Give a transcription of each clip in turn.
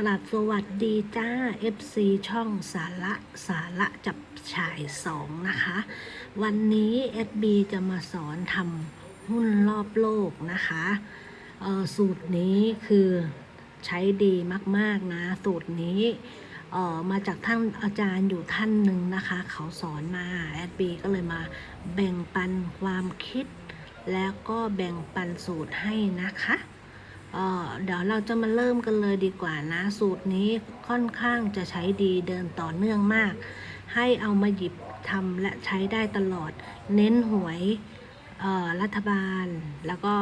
กราบสวัสดีจ้า FC ช่องสาระสาระจับฉายสองนะคะ วันนี้ SB จะมาสอนทำหุ้นรอบโลกนะคะออสูตรนี้คือใช้ดีมากๆนะ สูตรนี้ออมาจากท่านอาจารย์อยู่ท่านหนึ่งนะคะ เขาสอนมา SB ก็เลยมาแบ่งปันความคิด แล้วก็แบ่งปันสูตรให้นะคะ เดี๋ยวเราจะมาเริ่มกันเลยดีกว่านะ สูตรนี้ค่อนข้างจะใช้ดีเดินต่อเนื่องมาก ให้เอามาหยิบทำและใช้ได้ตลอด เน้นหวยรัฐบาล แล้วก็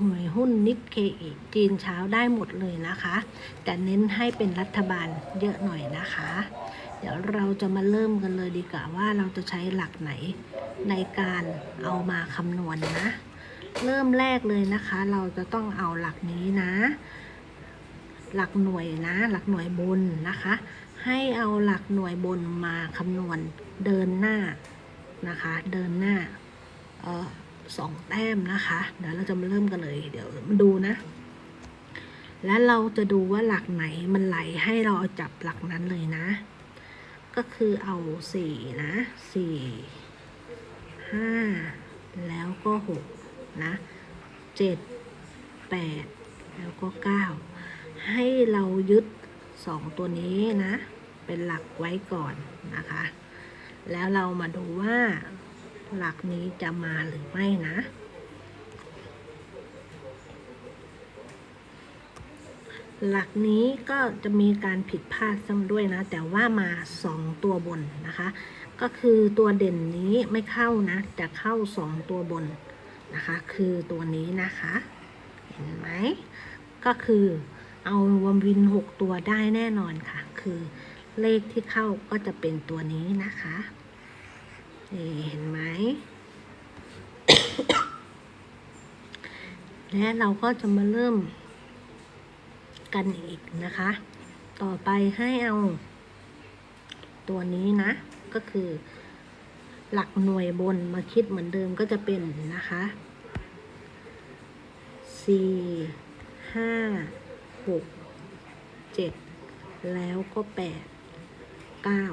หวยหุ้นนิกเคอีจีนเช้าได้หมดเลยนะคะ แต่เน้นให้เป็นรัฐบาลเยอะหน่อยนะคะ เดี๋ยวเราจะมาเริ่มกันเลยดีกว่าว่าเราจะใช้หลักไหนในการเอามาคำนวณนะ เริ่มแรกเลยนะคะ เราจะต้องเอาหลักนี้นะ หลักหน่วยนะ หลักหน่วยบนนะคะ ให้เอาหลักหน่วยบนมาคำนวณเดินหน้านะคะ เดินหน้าเออสองแต้มนะคะ เดี๋ยวเราจะมาเริ่มกันเลย เดี๋ยวมาดูนะ และเราจะดูว่าหลักไหนมันไหลให้เราเอาจับหลักนั้นเลยนะ ก็คือเอาสี่นะสี่ห้าแล้วก็หก นะเจ็ดแปดแล้วก็เก้าให้เรายึดสองตัวนี้นะ เป็นหลักไว้ก่อนนะคะ แล้วเรามาดูว่าหลักนี้จะมาหรือไม่นะ หลักนี้ก็จะมีการผิดพลาดซ้ำด้วยนะ แต่ว่ามาสองตัวบนนะคะ ก็คือตัวเด่นนี้ไม่เข้านะ จะเข้าสองตัวบน นะคะ คือตัวนี้นะคะ เห็นไหม ก็คือเอาวอมวินหกตัวได้แน่นอนค่ะ คือเลขที่เข้าก็จะเป็นตัวนี้นะคะนี่เห็นไหม และเราก็จะมาเริ่มกันอีกนะคะ ต่อไปให้เอาตัวนี้นะ ก็คือ หลักหน่วยบนมาคิดเหมือนเดิมก็จะเป็นนะคะสี่ห้าหกเจ็ดแล้วก็แปดเก้า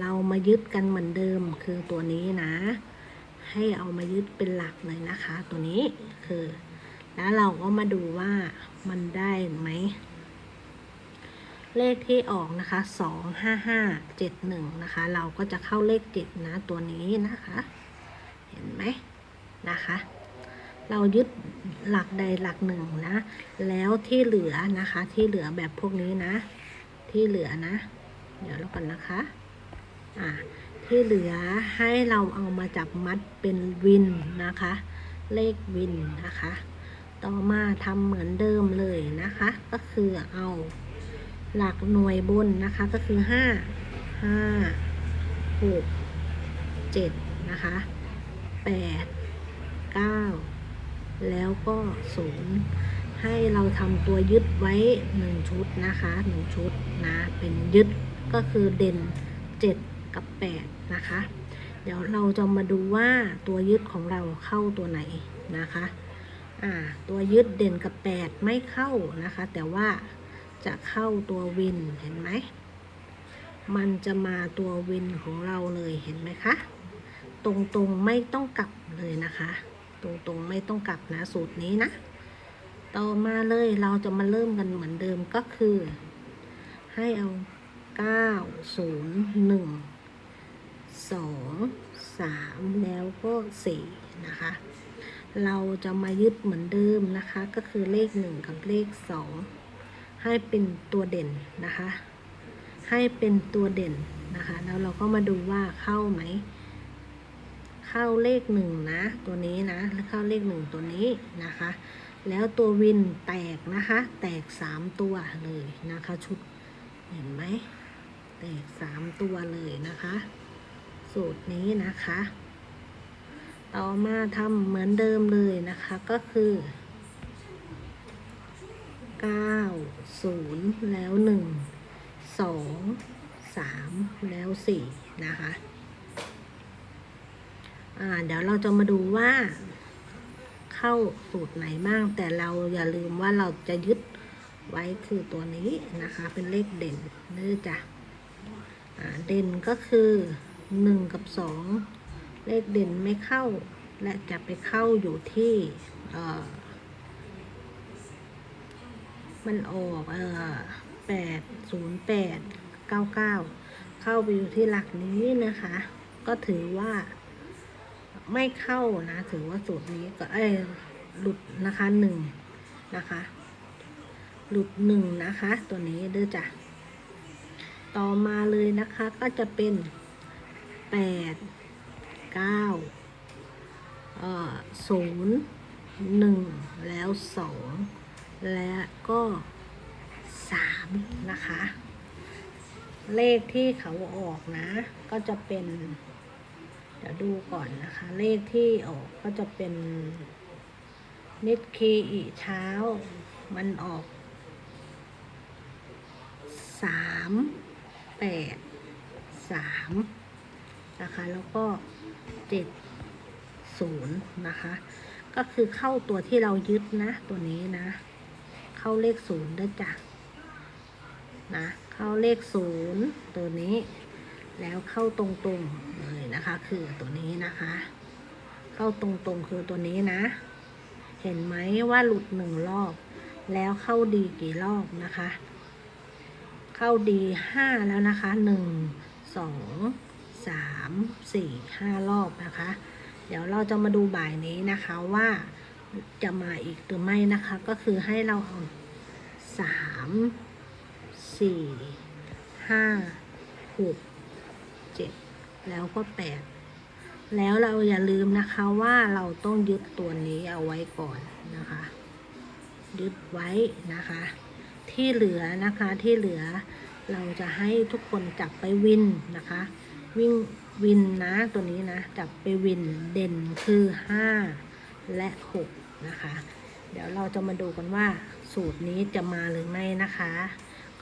เรามายึดกันเหมือนเดิมคือตัวนี้นะ ให้เอามายึดเป็นหลักเลยนะคะ ตัวนี้คือ แล้วเราก็มาดูว่ามันได้ไหม เลขที่ออกนะคะสองห้าห้าเจ็ดหนึ่งนะคะ เราก็จะเข้าเลขเจ็ดนะ ตัวนี้นะคะ เห็นไหมนะคะ เรายึดหลักใดหลักหนึ่งนะ แล้วที่เหลือนะคะ ที่เหลือแบบพวกนี้นะ ที่เหลือนะ เดี๋ยวเรากันนะคะ อ่า ที่เหลือให้เราเอามาจับมัดเป็นวินนะคะ เลขวินนะคะ ต่อมาทำเหมือนเดิมเลยนะคะ ก็คือเอา หลักหน่วยบนนะคะก็คือห้าห้าหกเจ็ดนะคะแปดเก้าแล้วก็ศูนย์ให้เราทำตัวยึดไว้หนึ่งชุดนะคะหนึ่งชุดนะเป็นยึดก็คือเด่นเจ็ดกับแปดนะคะ เดี๋ยวเราจะมาดูว่าตัวยึดของเราเข้าตัวไหนนะคะ อ่า ตัวยึดเด่นกับแปดไม่เข้านะคะ แต่ว่า จะเข้าตัววินเห็นไหม มันจะมาตัววินของเราเลยเห็นไหมคะ ตรงๆไม่ต้องกลับเลยนะคะ ตรงๆไม่ต้องกลับนะสูตรนี้นะ ต่อมาเลยเราจะมาเริ่มกันเหมือนเดิมก็คือ ให้เอา 9 0 1 2 3แล้วก็4นะคะ เราจะมายึดเหมือนเดิมนะคะ ก็คือเลข1กับเลข2 ให้เป็นตัวเด่นนะคะ ให้เป็นตัวเด่นนะคะ แล้วเราก็มาดูว่าเข้าไหม เข้าเลขหนึ่งนะ ตัวนี้นะ แล้วเข้าเลขหนึ่งตัวนี้นะคะ แล้วตัววินแตกนะคะ แตกสามตัวเลยนะคะ ชุดเห็นไหม แตกสามตัวเลยนะคะ สูตรนี้นะคะ ต่อมาทำเหมือนเดิมเลยนะคะ ก็คือ 9 0แล้ว1 2 3แล้ว4นะคะ อ่า เดี๋ยวเราจะมาดูว่า เข้าสูตรไหนบ้าง แต่เราอย่าลืมว่าเราจะยึดไว้คือตัวนี้นะคะ เป็นเลขเด่นเนื้อจ้ะอ่าเด่นก็คือหนึ่งกับสองเลขเด่นไม่เข้า และจะไปเข้าอยู่ที่เอ่อ มันออกเอ่อแปดศูนย์แปดเก้าเก้าเข้าไปอยู่ที่หลักนี้นะคะ ก็ถือว่า ไม่เข้านะ ถือว่าสูตรนี้ก็เอ้ยหลุดนะคะหนึ่งนะคะ หลุดหนึ่งนะคะ ตัวนี้เด้อจ้ะต่อมาเลยนะคะก็จะเป็นแปดเก้าเอ่อศูนย์หนึ่งแล้วสอง และก็สามนะคะ เลขที่เขาออกนะ ก็จะเป็น เดี๋ยวดูก่อนนะคะ เลขที่ออกก็จะเป็นนิดคีอีเช้า มันออกสามแปดสามนะคะ แล้วก็เจ็ดศูนย์นะคะ ก็คือเข้าตัวที่เรายึดนะ ตัวนี้นะ เข้าเลขศูนย์ด้วยจ้ะนะเข้าเลขศูนย์ตัวนี้ แล้วเข้าตรงๆเลยนะคะ คือตัวนี้นะคะ เข้าตรงๆคือตัวนี้นะ เห็นไหมว่าหลุดหนึ่งรอบ แล้วเข้าดีกี่รอบนะคะ เข้าดีห้าแล้วนะคะหนึ่งสองสามสี่ห้ารอบนะคะ เดี๋ยวเราจะมาดูบ่ายนี้นะคะว่า จะมาอีกหรือไม่นะคะ ก็คือให้เราเอาสามสี่ห้าหกเจ็ดแล้วก็แปดแล้วเราอย่าลืมนะคะว่าเราต้องยึดตัวนี้เอาไว้ก่อนนะคะ ยึดไว้นะคะ ที่เหลือนะคะที่เหลือเราจะให้ทุกคนจับไปวินนะคะ วิ่งวินนะตัวนี้นะ จับไปวินเด่นคือ 5 และ 6 นะคะ เดี๋ยวเราจะมาดูกันว่าสูตรนี้จะมาหรือไม่นะคะ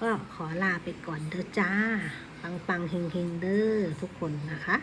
ก็ขอลาไปก่อนเด้อจ้า ปังปังเฮงเฮงเด้อทุกคนนะคะ